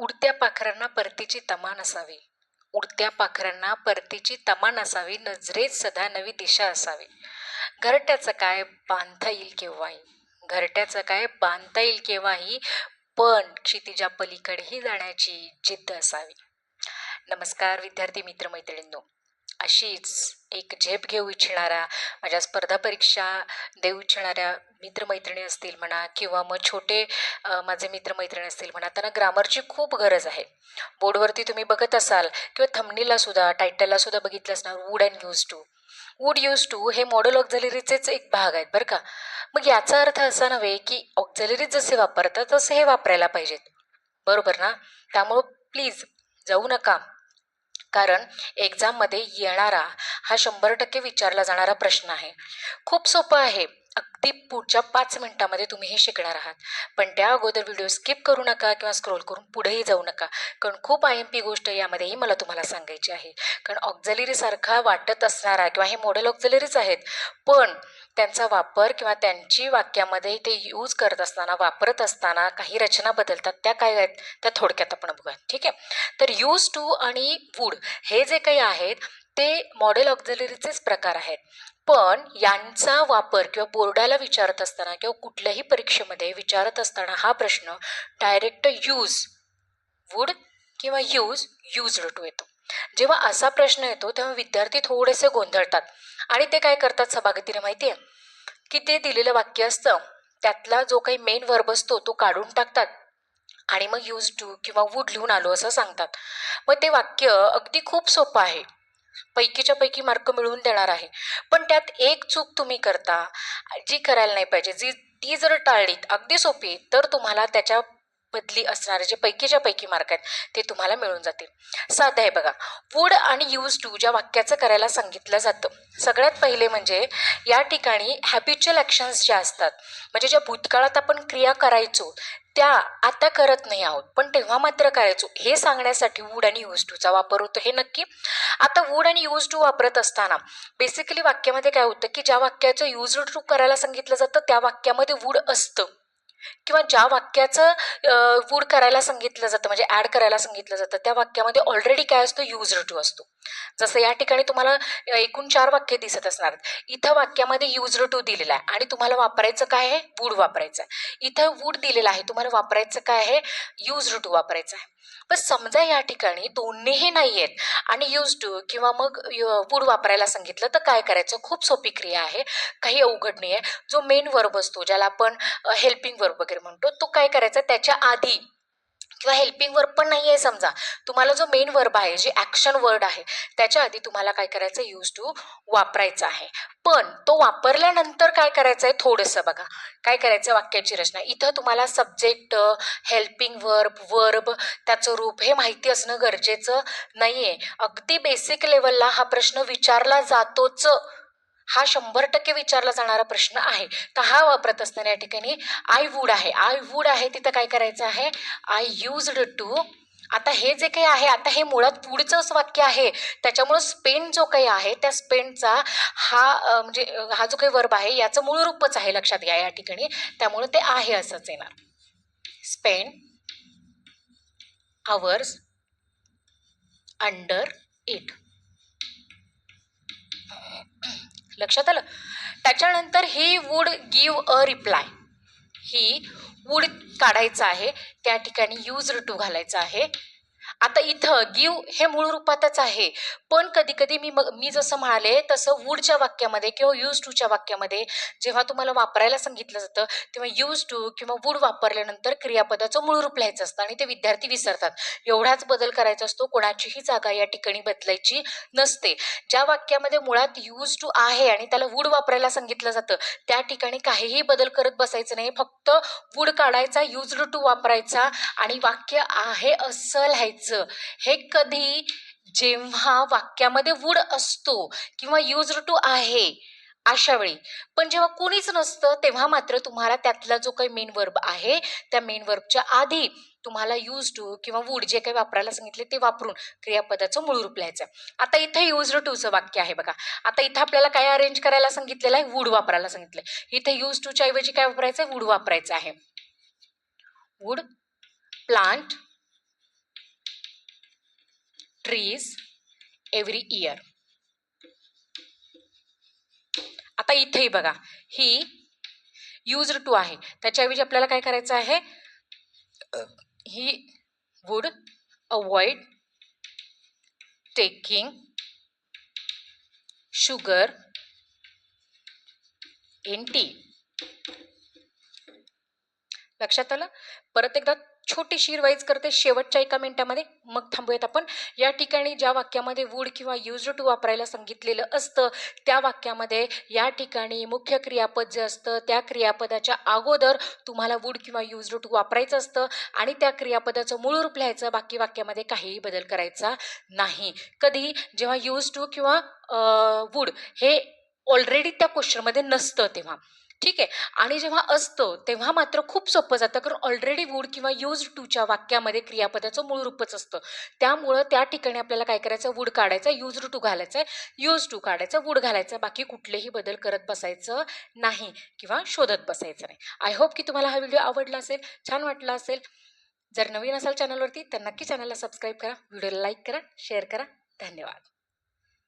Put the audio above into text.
उडत्या पाखरांना परतीची तमा नसावी उडत्या पाखरांना परतीची तमा नसावी नजरेत सदा नवी दिशा असावी. घरट्याचं काय बांधता येईल केव्हाही? घरट्याचं काय बांधता येईल केव्हाही? पण क्षितिजा पलीकडेही जाण्याची जिद्द असावी. नमस्कार विद्यार्थी मित्रमैत्रिणींनो. अशीच एक झेप घेऊ इच्छिणारा माझ्या स्पर्धा परीक्षा देऊ इच्छिणाऱ्या मित्रमैत्रिणी असतील म्हणा किंवा मग छोटे माझे मित्रमैत्रिणी असतील म्हणा त्यांना ग्रामरची खूप गरज आहे. बोर्डवरती तुम्ही बघत असाल किंवा थंबनीला सुद्धा टायटलला सुद्धा बघितलं असणार would and use to would use to हे मॉडेल ऑक्झलरीचेच एक भाग आहेत बरं का. मग याचा अर्थ असा नव्हे की ऑक्झलरीज जसे वापरतात तसे हे वापरायला पाहिजेत. बरोबर ना? त्यामुळं प्लीज जाऊ नका. कारण एक्झाममध्ये येणारा हा शंभर टक्के विचारला जाणारा प्रश्न आहे. खूप सोपं आहे. अगदी पुढच्या पाच मिनिटामध्ये तुम्ही हे शिकणार आहात. पण त्या अगोदर व्हिडिओ स्किप करू नका किंवा स्क्रोल करून पुढेही जाऊ नका. कारण खूप आय एम पी गोष्ट यामध्येही मला तुम्हाला सांगायची आहे. कारण ऑक्झलरीसारखा वाटत असणारा किंवा हे मॉडेल ऑक्झलेरीच आहेत. पण त्यांचा वापर किंवा त्यांची वाक्यामध्ये ते यूज करत असताना वापरत असताना काही रचना बदलतात. त्या काय आहेत? त्या थोडक्यात आपण बघूया ठीक आहे? तर यूज टू आणि वूड हे जे काही आहेत ते मॉडेल ऑक्झलरीचेच प्रकार आहेत. पण यांचा वापर किंवा बोर्डाला विचारत असताना किंवा कुठल्याही परीक्षेमध्ये विचारत असताना हा प्रश्न डायरेक्ट यूज वूड किंवा यूज यूज्ड टू येतो. जेव्हा असा प्रश्न येतो तेव्हा विद्यार्थी थोडेसे गोंधळतात. आणि ते काय करतात सभागतीने माहिती आहे की ते दिलेलं वाक्य असतं त्यातला जो काही मेन वर्ब असतो तो काढून टाकतात. आणि मग यूज टू किंवा वूड लिहून आलो असं सांगतात. मग ते वाक्य अगदी खूप सोपं आहे. पैकीच्या पैकी मार्क मिळवून देणार आहे. पण त्यात एक चूक तुम्ही करता जी करायला नाही पाहिजे. जी ती जर टाळलीत अगदी सोपी तर तुम्हाला त्याच्या बदली असणारे जे पैकीच्या पैकी मार्क आहेत ते तुम्हाला मिळून जातील. साधं आहे बघा. वूड आणि यूज टू ज्या वाक्याचं करायला सांगितलं जातं सगळ्यात पहिले म्हणजे या ठिकाणी हॅबिच्युअल ॲक्शन्स ज्या असतात म्हणजे ज्या भूतकाळात आपण क्रिया करायचो त्या आता करत नाही आहोत पण तेव्हा मात्र करायचो हे सांगण्यासाठी वूड आणि यूज टूचा वापर होतो हे नक्की. आता वूड आणि यूज टू वापरत असताना बेसिकली वाक्यामध्ये काय होतं की ज्या वाक्याचं यूज टू करायला सांगितलं जातं त्या वाक्यामध्ये वूड असतं. किंवा ज्या वाक्याचं वूड करायला सांगितलं जातं म्हणजे ॲड करायला सांगितलं जातं त्या वाक्यामध्ये ऑलरेडी काय असतो? यूज टू असतो. जसं या ठिकाणी तुम्हाला एकूण चार वाक्य दिसत असणार. इथं वाक्यामध्ये यूज टू दिलेला आहे आणि तुम्हाला वापरायचं काय आहे? वूड वापरायचं आहे. इथं वूड दिलेलं आहे तुम्हाला वापरायचं काय आहे? यूज टू वापरायचं आहे. पण समजा या ठिकाणी दोन्हीही नाही आहेत आणि यूज टू किंवा मग वूड वापरायला सांगितलं तर काय करायचं? खूप सोपी क्रिया आहे. काही अवघड नाही आहे जो मेन वर्ब असतो ज्याला आपण हेल्पिंग वर्ब वगैरे म्हणतो तो काय करायचा? त्याच्या आधी किंवा हेल्पिंग वर्ब पण नाही आहे समजा. तुम्हाला जो मेन वर्ब आहे जे ॲक्शन वर्ड आहे त्याच्या आधी तुम्हाला काय करायचं यूज टू वापरायचं आहे. पण तो वापरल्यानंतर काय करायचं आहे थोडंसं बघा. काय करायचं वाक्याची रचना? इथं तुम्हाला सब्जेक्ट हेल्पिंग वर्ब वर्ब त्याचं रूप हे माहिती असणं गरजेचं नाही आहे अगदी बेसिक लेवलला हा प्रश्न विचारला जातोच. हा शंभर टक्के विचारला जाणारा प्रश्न आहे. तर हा वापरत असताना या ठिकाणी आय वूड आहे. आय वूड आहे तिथं काय करायचं आहे? आय यूज्ड टू आता हे जे काही आहे आता हे मुळात पुढचंच वाक्य आहे. त्याच्यामुळं स्पेन जो काही आहे त्या स्पेनचा हा म्हणजे हा जो काही वर्ब आहे याचं मूळ रूपच आहे लक्षात घ्या या ठिकाणी. त्यामुळे ते आहे असंच येणार. स्पेन आवर्स अंडर इट लक्षात आलं? त्याच्यानंतर he would give a reply he would काढायचं आहे त्या ठिकाणी यूज टू घालायचं आहे. आता इथं गिव हे मूळ रूपातच आहे. पण कधी कधी मी मग मी जसं म्हणाले तसं वूडच्या वाक्यामध्ये किंवा यूज टूच्या वाक्यामध्ये जेव्हा तुम्हाला वापरायला सांगितलं जातं तेव्हा यूज टू किंवा वूड वापरल्यानंतर क्रियापदाचं मूळ रूप लिहायचं असतं आणि ते विद्यार्थी विसरतात. एवढाच बदल करायचा असतो कोणाचीही जागा या ठिकाणी बदलायची नसते. ज्या वाक्यामध्ये मुळात यूज टू आहे आणि त्याला वूड वापरायला सांगितलं जातं त्या ठिकाणी काहीही बदल करत बसायचं नाही. फक्त वूड काढायचा यूज टू वापरायचा आणि वाक्य आहे असं लिहायचं. हे कधी जेव्हा वाक्यामध्ये वूड असतो किंवा यूज टू आहे अशा वेळी. पण जेव्हा कोणीच नसतं तेव्हा मात्र तुम्हाला त्यातला जो काही मेन वर्ब आहे त्या मेन वर्बच्या आधी तुम्हाला यूज टू किंवा वूड जे काही वापरायला सांगितले ते वापरून क्रियापदाचं मूळ रूप लिहायचं. आता इथं यूज टूचं वाक्य आहे बघा. आता इथं आपल्याला काय अरेंज करायला सांगितलेलं आहे? वूड वापरायला सांगितलंय. इथे यूज टूच्या ऐवजी काय वापरायचं? आहे वूड वापरायचं आहे. Would plant trees every year आता इथेही बघा ही यूज टू आहे. त्याच्याऐवजी आपल्याला काय करायचं आहे? He would avoid taking sugar in tea लक्षात आलं? परत एकदा छोटीशी रिवाईज करते शेवटच्या एका मिनिटामध्ये. मग थांबूयात आपण. या ठिकाणी ज्या वाक्यामध्ये वूड किंवा यूज टू वापरायला सांगितलेलं असतं त्या वाक्यामध्ये या ठिकाणी मुख्य क्रियापद जे असतं त्या क्रियापदाच्या अगोदर तुम्हाला वूड किंवा यूज टू वापरायचं असतं आणि त्या क्रियापदाचं मूळ रूप लिहायचं बाकी वाक्यामध्ये काहीही बदल करायचा नाही. कधी जेव्हा यूज टू किंवा वूड हे ऑलरेडी त्या क्वेश्चनमध्ये नसतं तेव्हा. ठीक आहे. आणि जेव्हा असतं तेव्हा मात्र खूप सोपं जातं कारण ऑलरेडी वूड किंवा यूज टूच्या वाक्यामध्ये क्रियापदाचं मूळ रूपच असतं. त्यामुळं त्या ठिकाणी आपल्याला काय करायचं? वूड काढायचं यूज टू घालायचं आहे यूज टू काढायचं वूड घालायचं. बाकी कुठलेही बदल करत बसायचं नाही किंवा शोधत बसायचं नाही. आय होप की तुम्हाला हा व्हिडिओ आवडला असेल छान वाटला असेल. जर नवीन असाल चॅनलवरती तर नक्की चॅनलला सबस्क्राईब करा व्हिडिओला लाईक करा शेअर करा. धन्यवाद.